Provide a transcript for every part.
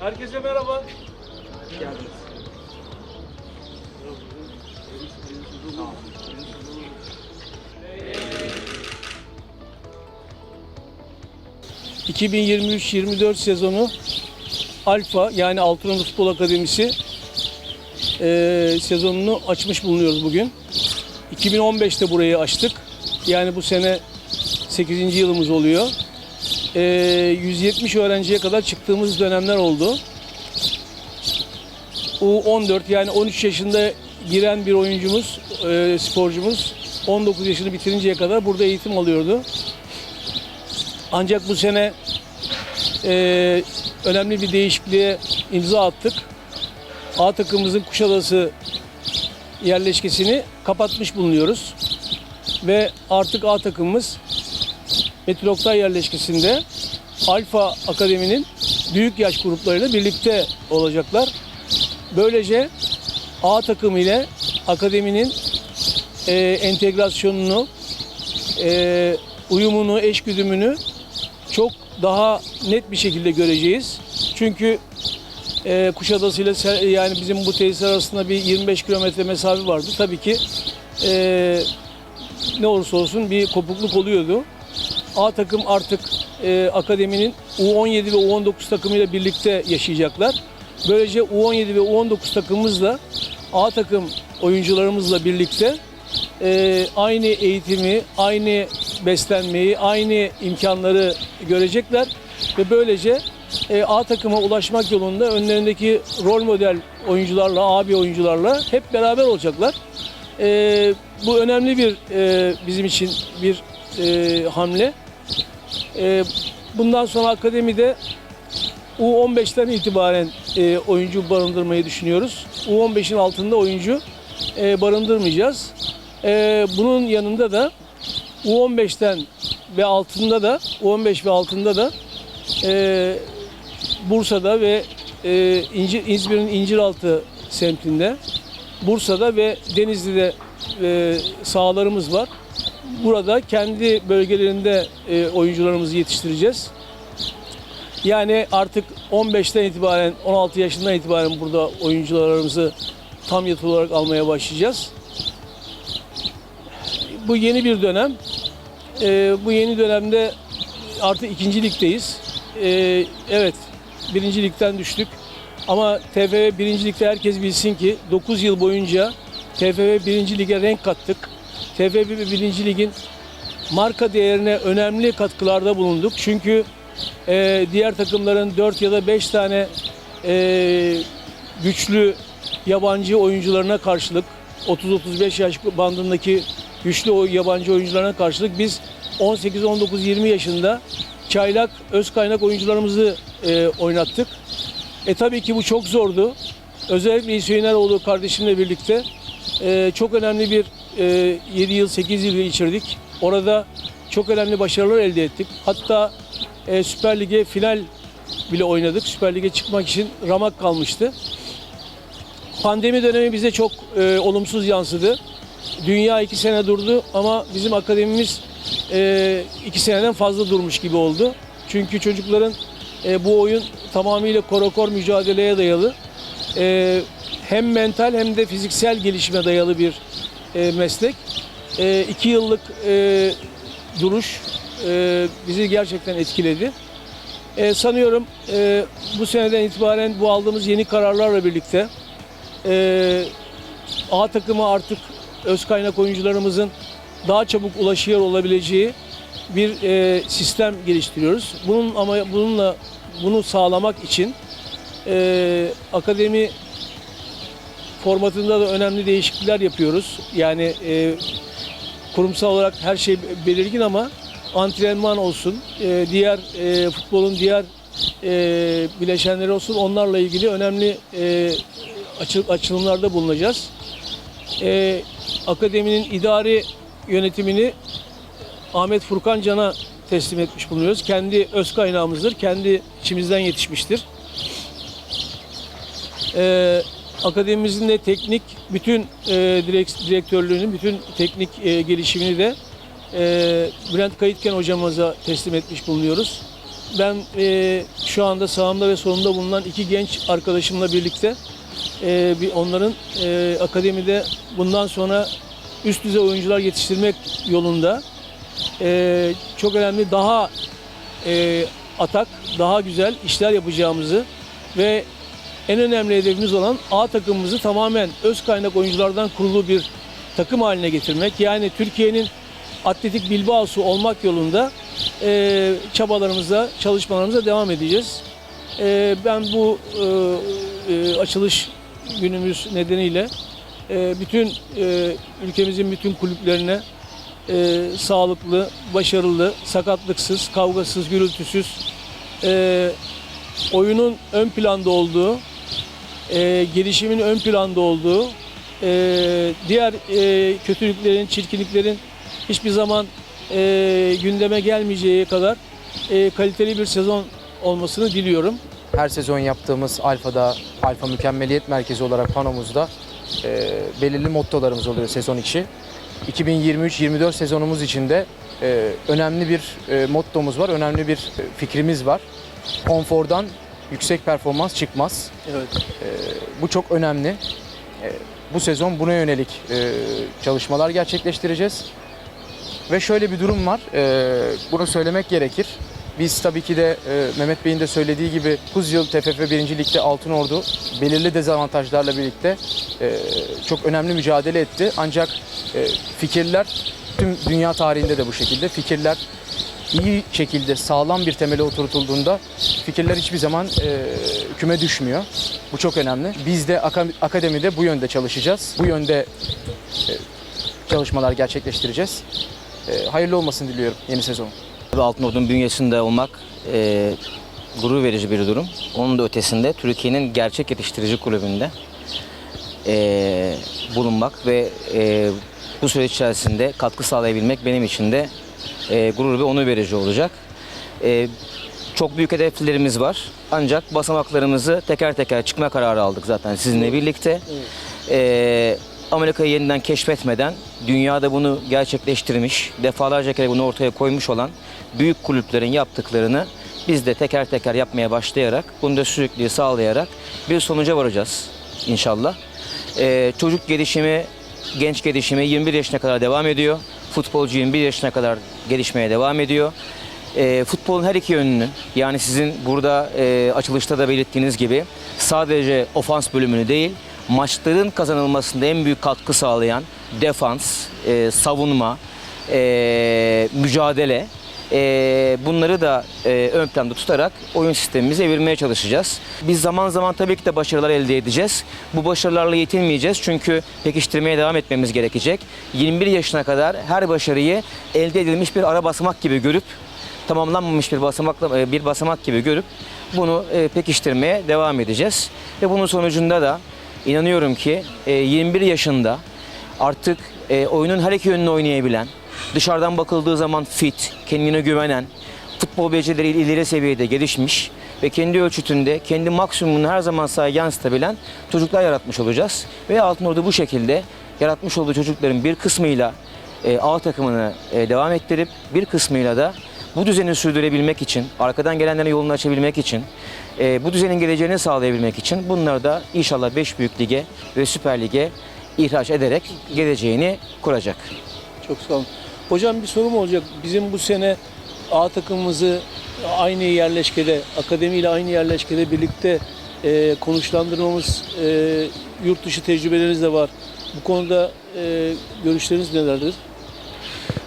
Herkese merhaba. geldiniz. 2023-24 sezonu Alfa yani Altınoluk Futbol Akademisi eee, sezonunu açmış bulunuyoruz bugün. 2015'te burayı açtık. Yani bu sene 8. yılımız oluyor. Eee, 170 öğrenciye kadar çıktığımız dönemler oldu. U14 yani 13 yaşında giren bir oyuncumuz, eee, sporcumuz 19 yaşını bitirinceye kadar burada eğitim alıyordu. Ancak bu sene eee, önemli bir değişikliğe imza attık. A takımımızın Kuşadası yerleşkesini kapatmış bulunuyoruz. Ve artık A takımımız Oktay yerleşkesinde Alfa Akademi'nin büyük yaş gruplarıyla birlikte olacaklar. Böylece A takımı ile akademinin eee, entegrasyonunu, eee, uyumunu, eşgüdümünü çok daha net bir şekilde göreceğiz. Çünkü e, Kuşadası ile yani bizim bu tesisler arasında bir 25 kilometre mesafe vardı. Tabii ki e, ne olursa olsun bir kopukluk oluyordu. A takım artık e, akademinin U17 ve U19 takımıyla birlikte yaşayacaklar. Böylece U17 ve U19 takımımızla A takım oyuncularımızla birlikte e, aynı eğitimi, aynı beslenmeyi, aynı imkanları görecekler ve böylece e, A takıma ulaşmak yolunda önlerindeki rol model oyuncularla, abi oyuncularla hep beraber olacaklar. E, bu önemli bir e, bizim için bir e, hamle. E, bundan sonra akademide U15'ten itibaren e, oyuncu barındırmayı düşünüyoruz. U15'in altında oyuncu e, barındırmayacağız. E, bunun yanında da U15'ten ve altında da U15 ve altında da e, Bursa'da ve e, İncir, İzmir'in İnciraltı semtinde Bursa'da ve Denizli'de e, sahalarımız var. Burada kendi bölgelerinde e, oyuncularımızı yetiştireceğiz. Yani artık 15'ten itibaren 16 yaşından itibaren burada oyuncularımızı tam yatılı olarak almaya başlayacağız. Bu yeni bir dönem. Ee, bu yeni dönemde artık ikinci ligdeyiz. Ee, evet birinci ligden düştük. Ama TFF birinci ligde herkes bilsin ki 9 yıl boyunca TFF birinci lige renk kattık. TFF birinci ligin marka değerine önemli katkılarda bulunduk. Çünkü e, diğer takımların 4 ya da 5 tane e, güçlü yabancı oyuncularına karşılık 30-35 yaş bandındaki güçlü yabancı oyuncularına karşılık biz 18, 19, 20 yaşında çaylak, öz kaynak oyuncularımızı e, oynattık. E tabii ki bu çok zordu. Özellikle Hüseyin Eroğlu kardeşimle birlikte e, çok önemli bir e, 7 yıl, 8 yıl geçirdik. Orada çok önemli başarılar elde ettik. Hatta e, Süper Lig'e final bile oynadık. Süper Lig'e çıkmak için ramak kalmıştı. Pandemi dönemi bize çok e, olumsuz yansıdı. Dünya iki sene durdu ama bizim akademimiz e, iki seneden fazla durmuş gibi oldu. Çünkü çocukların e, bu oyun tamamıyla korokor mücadeleye dayalı. E, hem mental hem de fiziksel gelişime dayalı bir e, meslek. E, iki yıllık e, duruş e, bizi gerçekten etkiledi. E, sanıyorum e, bu seneden itibaren bu aldığımız yeni kararlarla birlikte e, A takımı artık öz kaynak oyuncularımızın daha çabuk ulaşıyor olabileceği bir e, sistem geliştiriyoruz. Bunun ama bununla bunu sağlamak için e, akademi formatında da önemli değişiklikler yapıyoruz. Yani e, kurumsal olarak her şey belirgin ama antrenman olsun, e, diğer e, futbolun diğer e, bileşenleri olsun onlarla ilgili önemli e, açı- açılımlarda bulunacağız. E, akademinin idari yönetimini Ahmet Furkan Can'a teslim etmiş bulunuyoruz. Kendi öz kaynağımızdır, kendi içimizden yetişmiştir. E, akademimizin de teknik bütün e, direkt, direktörlüğünün bütün teknik e, gelişimini de e, Bülent Kayıtken hocamıza teslim etmiş bulunuyoruz. ben e, şu anda sağımda ve solumda bulunan iki genç arkadaşımla birlikte e, bir onların e, akademide bundan sonra üst düzey oyuncular yetiştirmek yolunda e, çok önemli daha e, atak, daha güzel işler yapacağımızı ve en önemli hedefimiz olan A takımımızı tamamen öz kaynak oyunculardan kurulu bir takım haline getirmek. Yani Türkiye'nin Atletik Bilbao'su olmak yolunda e, çabalarımıza, çalışmalarımıza devam edeceğiz. E, ben bu e, e, açılış günümüz nedeniyle e, bütün e, ülkemizin bütün kulüplerine e, sağlıklı, başarılı, sakatlıksız, kavgasız, gürültüsüz e, oyunun ön planda olduğu, e, gelişimin ön planda olduğu, e, diğer e, kötülüklerin, çirkinliklerin hiçbir zaman e, gündeme gelmeyeceği kadar e, kaliteli bir sezon olmasını diliyorum. Her sezon yaptığımız Alfa'da, Alfa Mükemmeliyet Merkezi olarak panomuzda e, belirli mottolarımız oluyor sezon içi. 2023-24 sezonumuz için de e, önemli bir e, mottomuz var, önemli bir e, fikrimiz var. Konfordan yüksek performans çıkmaz. Evet. Bu çok önemli. E, bu sezon buna yönelik e, çalışmalar gerçekleştireceğiz. Ve şöyle bir durum var, e, bunu söylemek gerekir. Biz tabii ki de e, Mehmet Bey'in de söylediği gibi 9 yıl TFF 1. Lig'de Altın Ordu belirli dezavantajlarla birlikte e, çok önemli mücadele etti. Ancak e, fikirler tüm dünya tarihinde de bu şekilde fikirler iyi şekilde sağlam bir temele oturtulduğunda fikirler hiçbir zaman e, küme düşmüyor. Bu çok önemli. Biz de aka- akademide bu yönde çalışacağız. Bu yönde e, çalışmalar gerçekleştireceğiz. E, hayırlı olmasını diliyorum yeni sezon. Altın Ordu'nun bünyesinde olmak e, gurur verici bir durum. Onun da ötesinde Türkiye'nin gerçek yetiştirici kulübünde e, bulunmak ve e, bu süreç içerisinde katkı sağlayabilmek benim için de e, gurur ve onur verici olacak. E, çok büyük hedeflerimiz var. Ancak basamaklarımızı teker teker çıkma kararı aldık zaten sizinle birlikte. E, Amerika'yı yeniden keşfetmeden dünyada bunu gerçekleştirmiş, defalarca kere bunu ortaya koymuş olan büyük kulüplerin yaptıklarını biz de teker teker yapmaya başlayarak, bunu da sürekli sağlayarak bir sonuca varacağız inşallah. Ee, çocuk gelişimi, genç gelişimi 21 yaşına kadar devam ediyor. Futbolcu 21 yaşına kadar gelişmeye devam ediyor. Ee, futbolun her iki yönünü yani sizin burada e, açılışta da belirttiğiniz gibi sadece ofans bölümünü değil maçların kazanılmasında en büyük katkı sağlayan defans, e, savunma, e, mücadele e, bunları da e, ön planda tutarak oyun sistemimizi evirmeye çalışacağız. Biz zaman zaman tabii ki de başarılar elde edeceğiz. Bu başarılarla yetinmeyeceğiz çünkü pekiştirmeye devam etmemiz gerekecek. 21 yaşına kadar her başarıyı elde edilmiş bir ara basamak gibi görüp tamamlanmamış bir basamakla e, bir basamak gibi görüp bunu e, pekiştirmeye devam edeceğiz. Ve bunun sonucunda da inanıyorum ki e, 21 yaşında artık e, oyunun her iki yönünü oynayabilen, dışarıdan bakıldığı zaman fit, kendine güvenen, futbol becerileri ileri seviyede gelişmiş ve kendi ölçütünde kendi maksimumunu her zaman sahaya yansıtabilen çocuklar yaratmış olacağız. Ve Altın Ordu bu şekilde yaratmış olduğu çocukların bir kısmıyla e, A takımını e, devam ettirip bir kısmıyla da bu düzeni sürdürebilmek için, arkadan gelenlere yolunu açabilmek için, e, bu düzenin geleceğini sağlayabilmek için bunları da inşallah 5 büyük lige ve Süper Lig'e ihraç ederek geleceğini kuracak. Çok sağ olun. Hocam bir sorum olacak. Bizim bu sene A takımımızı aynı yerleşkede, akademiyle aynı yerleşkede birlikte e, konuşlandırmamız, e, yurt dışı tecrübeleriniz de var. Bu konuda e, görüşleriniz nelerdir?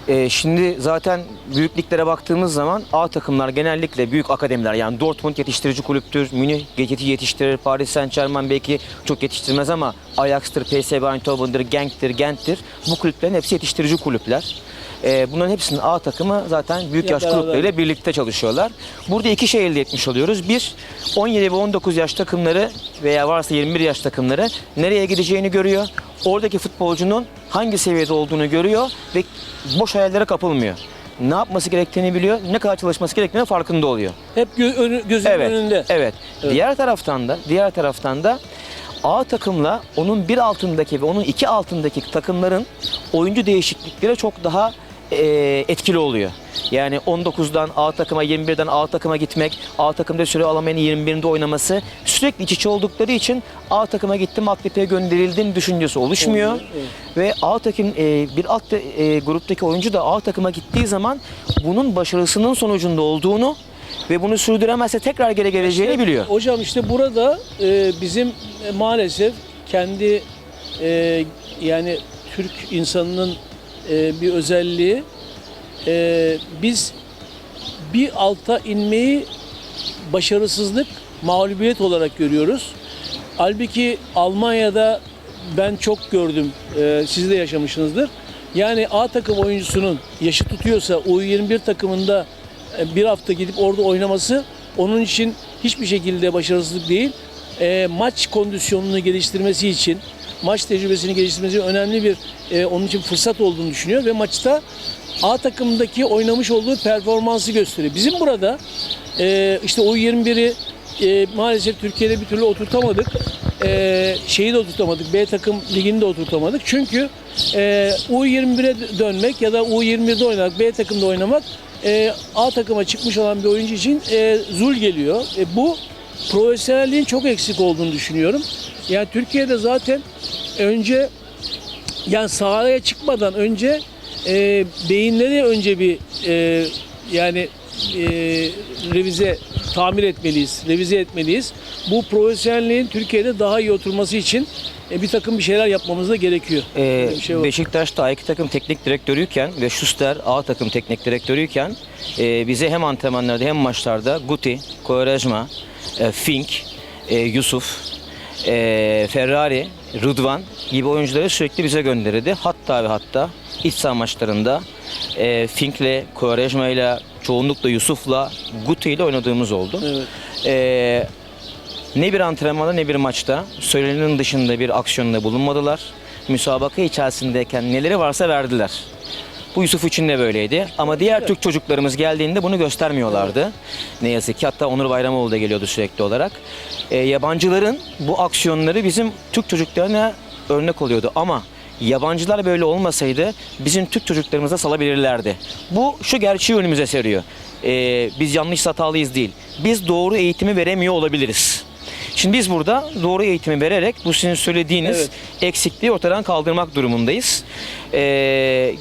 Ee, şimdi zaten büyüklüklere baktığımız zaman A takımlar genellikle büyük akademiler yani Dortmund yetiştirici kulüptür, Münih Getty yetiştirir, Paris Saint Germain belki çok yetiştirmez ama Ajax'tır, PSV Eindhoven'dır, Genk'tir, Gent'tir. Bu kulüplerin hepsi yetiştirici kulüpler. Ee, bunların hepsinin A takımı zaten büyük Ya yaş beraber. kulüpleriyle birlikte çalışıyorlar. Burada iki şey elde etmiş oluyoruz. Bir, 17 ve 19 yaş takımları veya varsa 21 yaş takımları nereye gideceğini görüyor. Oradaki futbolcunun hangi seviyede olduğunu görüyor ve boş hayallere kapılmıyor. Ne yapması gerektiğini biliyor, ne kadar çalışması gerektiğini farkında oluyor. Hep gö- önü- gözünün Evet, önünde. evet. Diğer taraftan da, diğer taraftan da A takımla onun bir altındaki ve onun iki altındaki takımların oyuncu değişiklikleri çok daha e, etkili oluyor. Yani 19'dan A takıma, 21'den A takıma gitmek, A takımda süre alamayanın 21'inde oynaması sürekli iç içe oldukları için A takıma gittim, aktifeye gönderildim düşüncesi oluşmuyor. Olmuyor, evet. Ve A takım e, bir alt e, gruptaki oyuncu da A takıma gittiği zaman bunun başarısının sonucunda olduğunu ve bunu sürdüremezse tekrar geri geleceğini biliyor. Hocam işte burada e, bizim e, maalesef kendi e, yani Türk insanının e, bir özelliği e, biz bir alta inmeyi başarısızlık, mağlubiyet olarak görüyoruz. Halbuki Almanya'da ben çok gördüm, e, siz de yaşamışsınızdır. Yani A takım oyuncusunun yaşı tutuyorsa U21 takımında e, bir hafta gidip orada oynaması onun için hiçbir şekilde başarısızlık değil. E, maç kondisyonunu geliştirmesi için, maç tecrübesini geliştirmesi önemli bir e, onun için fırsat olduğunu düşünüyor ve maçta A takımdaki oynamış olduğu performansı gösteriyor. Bizim burada e, işte U21'i e, maalesef Türkiye'de bir türlü oturtamadık. E, şeyi de oturtamadık. B takım ligini de oturtamadık. Çünkü e, U21'e dönmek ya da U21'de oynamak, B takımda oynamak e, A takıma çıkmış olan bir oyuncu için e, zul geliyor. E, bu profesyonelliğin çok eksik olduğunu düşünüyorum. Yani Türkiye'de zaten önce yani sahaya çıkmadan önce e, beyinleri önce bir e, yani e, revize tamir etmeliyiz, revize etmeliyiz. Bu profesyonelliğin Türkiye'de daha iyi oturması için e, bir takım bir şeyler yapmamız da gerekiyor. Ee, şey. Beşiktaş'ta A2 takım teknik direktörüyken ve Schuster A takım teknik direktörüyken e, bize hem antrenmanlarda hem maçlarda Guti, Quaresma, e, Fink, e, Yusuf, e, Ferrari, Rıdvan gibi oyuncuları sürekli bize gönderirdi. Hatta ve hatta iç saha maçlarında e, Fink'le, Quaresma'yla, çoğunlukla Yusuf'la, Guti ile oynadığımız oldu. Evet. E, ne bir antrenmanda ne bir maçta söylenenin dışında bir aksiyonda bulunmadılar. Müsabaka içerisindeyken neleri varsa verdiler. Bu Yusuf için de böyleydi. Ama diğer Türk çocuklarımız geldiğinde bunu göstermiyorlardı. Ne yazık ki hatta Onur Bayramoğlu da geliyordu sürekli olarak. E, yabancıların bu aksiyonları bizim Türk çocuklarına örnek oluyordu. Ama yabancılar böyle olmasaydı bizim Türk çocuklarımıza salabilirlerdi. Bu şu gerçeği önümüze seriyor. E, biz yanlış hatalıyız değil. Biz doğru eğitimi veremiyor olabiliriz. Şimdi biz burada doğru eğitimi vererek bu sizin söylediğiniz Evet. eksikliği ortadan kaldırmak durumundayız. Ee,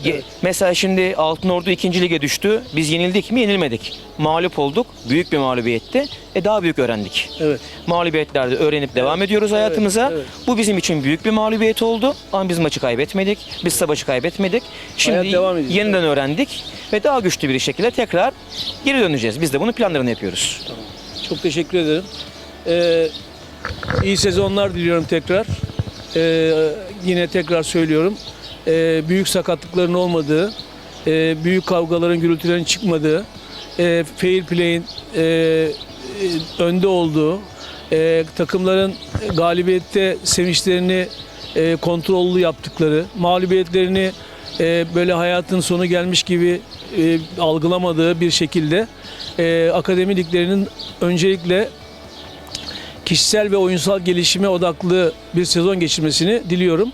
ge- Mesela şimdi Altınordu 2. lige düştü. Biz yenildik mi? Yenilmedik. Mağlup olduk. Büyük bir mağlubiyetti. E daha büyük öğrendik. Evet. Mağlubiyetlerde öğrenip devam ediyoruz hayatımıza. evet. Bu bizim için büyük bir mağlubiyet oldu. Ama biz maçı kaybetmedik. Biz savaşı kaybetmedik. Şimdi Hayat devam yeniden öğrendik ve daha güçlü bir şekilde tekrar geri döneceğiz. Biz de bunun planlarını yapıyoruz. Çok teşekkür ederim. Ee, iyi sezonlar diliyorum tekrar. Ee, yine tekrar söylüyorum. Ee, büyük sakatlıkların olmadığı, e, büyük kavgaların, gürültülerin çıkmadığı, e, fair play'in e, e, önde olduğu, e, takımların galibiyette sevinçlerini e, kontrollü yaptıkları, mağlubiyetlerini e, böyle hayatın sonu gelmiş gibi e, algılamadığı bir şekilde e, akademi öncelikle kişisel ve oyunsal gelişime odaklı bir sezon geçirmesini diliyorum.